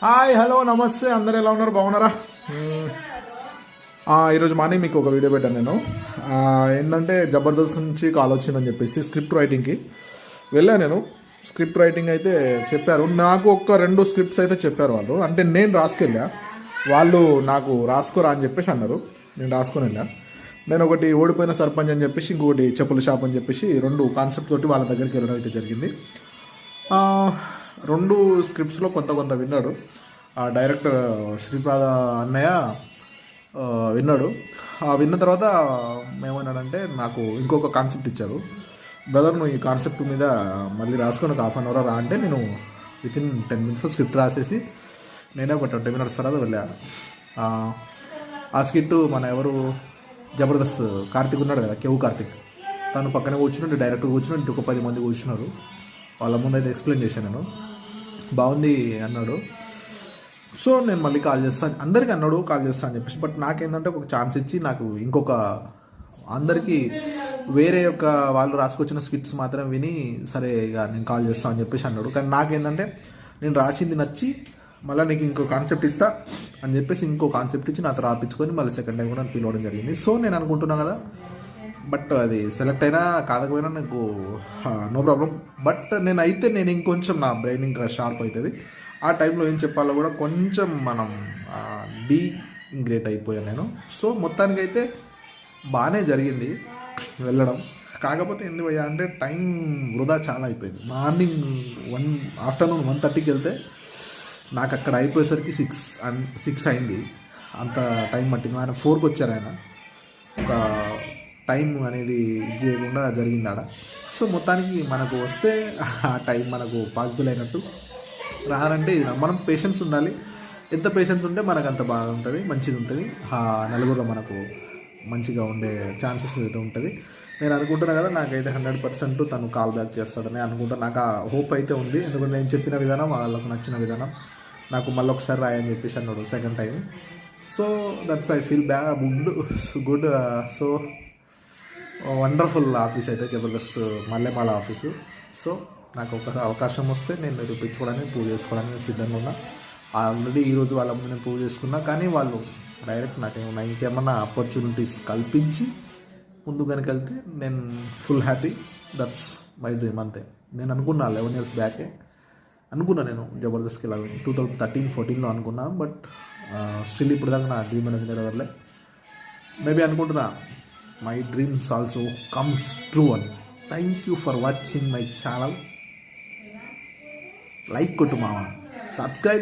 Hi hello నమస్తే. అందరు ఎలా ఉన్నారు? బాగున్నారా? ఈరోజు మార్నింగ్ మీకు ఒక వీడియో పెట్టాను నేను. ఏంటంటే జబర్దస్త్ నుంచి కాల్ వచ్చిందని చెప్పేసి స్క్రిప్ట్ రైటింగ్కి వెళ్ళాను నేను. స్క్రిప్ట్ రైటింగ్ అయితే చెప్పారు. నాకు ఒక రెండు స్క్రిప్ట్స్ అయితే చెప్పారు వాళ్ళు. అంటే నేను రాసుకెళ్ళా. వాళ్ళు నాకు రాసుకోరా అని చెప్పేసి అన్నారు. నేను రాసుకొని వెళ్ళా. నేను ఒకటి ఓడిపోయిన సర్పంచ్ అని చెప్పేసి ఇంకొకటి చెప్పుల షాప్ అని చెప్పేసి రెండు కాన్సెప్ట్ తోటి వాళ్ళ దగ్గరికి వెళ్ళడం అయితే జరిగింది. రెండు స్క్రిప్ట్స్లో కొంత కొంత విన్నాడు. ఆ డైరెక్టర్ శ్రీప్రాద అన్నయ్య విన్నాడు. ఆ విన్న తర్వాత ఏమన్నాడంటే నాకు ఇంకొక కాన్సెప్ట్ ఇచ్చారు బ్రదర్ నువ్వు ఈ కాన్సెప్ట్ మీద మళ్ళీ రాసుకొని ఒక హాఫ్ అన్ అవర్ రా అంటే నేను within ten minutes script రాసేసి నేనే ఒక ట్వంటీ మినిట్స్ తర్వాత వెళ్ళాను ఆ, స్కిట్ మన ఎవరు? జబర్దస్త్ కార్తిక్ ఉన్నాడు కదా కేవు కార్తిక్. తను పక్కన కూర్చుని డైరెక్టర్ కూర్చుని ఒక పది మంది కూర్చున్నారు. వాళ్ళ ముందు అయితే ఎక్స్ప్లెయిన్ చేశాను నేను. బాగుంది అన్నాడు. సో నేను మళ్ళీ కాల్ చేస్తాను అందరికీ అన్నాడు కాల్ చేస్తాను అని చెప్పేసి. బట్ నాకేంటంటే ఒక ఛాన్స్ ఇచ్చి నాకు ఇంకొక అందరికీ వేరే యొక్క వాళ్ళు రాసుకొచ్చిన స్కిట్స్ మాత్రం విని సరే ఇక నేను కాల్ చేస్తాను అని చెప్పేసి అన్నాడు. కానీ నాకేంటంటే నేను రాసింది నచ్చి మళ్ళీ నీకు ఇంకో కాన్సెప్ట్ ఇస్తా అని చెప్పేసి ఇంకో కాన్సెప్ట్ ఇచ్చి నాతో రాపించుకొని మళ్ళీ సెకండ్ టైం కూడా నన్ను పిలవడం జరిగింది. సో నేను అనుకుంటున్నా కదా బట్ అది సెలెక్ట్ అయినా కాదకపోయినా నాకు నో ప్రాబ్లం. బట్ నేను అయితే నేను ఇంకొంచెం నా బ్రెయిన్ ఇంకా షార్ప్ అవుతుంది. ఆ టైంలో ఏం చెప్పాలో కూడా కొంచెం మనం డీ గ్రేట్ అయిపోయాను నేను. సో మొత్తానికైతే బాగానే జరిగింది వెళ్ళడం. కాకపోతే ఎందుకు అయ్యా అంటే టైం వృధా చాలా అయిపోయింది. మార్నింగ్ వన్ ఆఫ్టర్నూన్ వన్ థర్టీకి వెళ్తే నాకు అక్కడ అయిపోయేసరికి సిక్స్ అండ్ సిక్స్ అయింది. అంత టైం పట్టింది. ఆయన ఫోర్కి వచ్చారు ఆయన. ఒక టైం అనేది ఇది చేయకుండా జరిగింది ఆడ సో మొత్తానికి మనకు వస్తే ఆ టైం మనకు పాసిబుల్ అయినట్టు రానంటే ఇది మనం పేషెన్స్ ఉండాలి. ఎంత పేషెన్స్ ఉంటే మనకు అంత బాగా ఉంటుంది మంచిగా ఉంటుంది. ఆ నలుగురిలో మనకు మంచిగా ఉండే ఛాన్సెస్ అయితే ఉంటుంది. నేను అనుకుంటున్నా కదా నాకైతే హండ్రెడ్ పర్సెంట్ తను కాల్ బ్యాక్ చేస్తాడని అనుకుంటా నాకు ఆ హోప్ అయితే ఉంది. ఎందుకంటే నేను చెప్పిన విధానం వాళ్ళకు నచ్చిన విధానం. నాకు మళ్ళీ ఒకసారి రాయని చెప్పేసి అన్నాడు second time. So that's I feel బ్యా good good so wonderful office అయితే జబర్దస్త్ మల్లెమాల ఆఫీసు. సో నాకు ఒక అవకాశం వస్తే నేను నిరూపించుకోవడానికి పూజ చేసుకోవడానికి సిద్ధంగా ఉన్నా. ఆల్రెడీ ఈరోజు వాళ్ళ ముందు నేను చేసుకున్నా కానీ వాళ్ళు డైరెక్ట్ నాకేమన్నా ఇంకేమన్నా ఆపర్చునిటీస్ కల్పించి ముందు కనుక వెళ్తే నేను full happy that's my dream అంతే. నేను అనుకున్నా లెవెన్ ఇయర్స్ బ్యాకే అనుకున్నా నేను జబర్దస్త్కి వెళ్ళాలని టూ థౌజండ్ థర్టీన్ ఫోర్టీన్లో అనుకున్నా బట్ స్టిల్ ఇప్పుడు దాకా నా డ్రీమ్ అనేది నెరవేరలే. మేబీ అనుకుంటున్నా. my dreams also comes true అని thank you for watching my channel like కొట్టు మామ సబ్స్క్రైబ్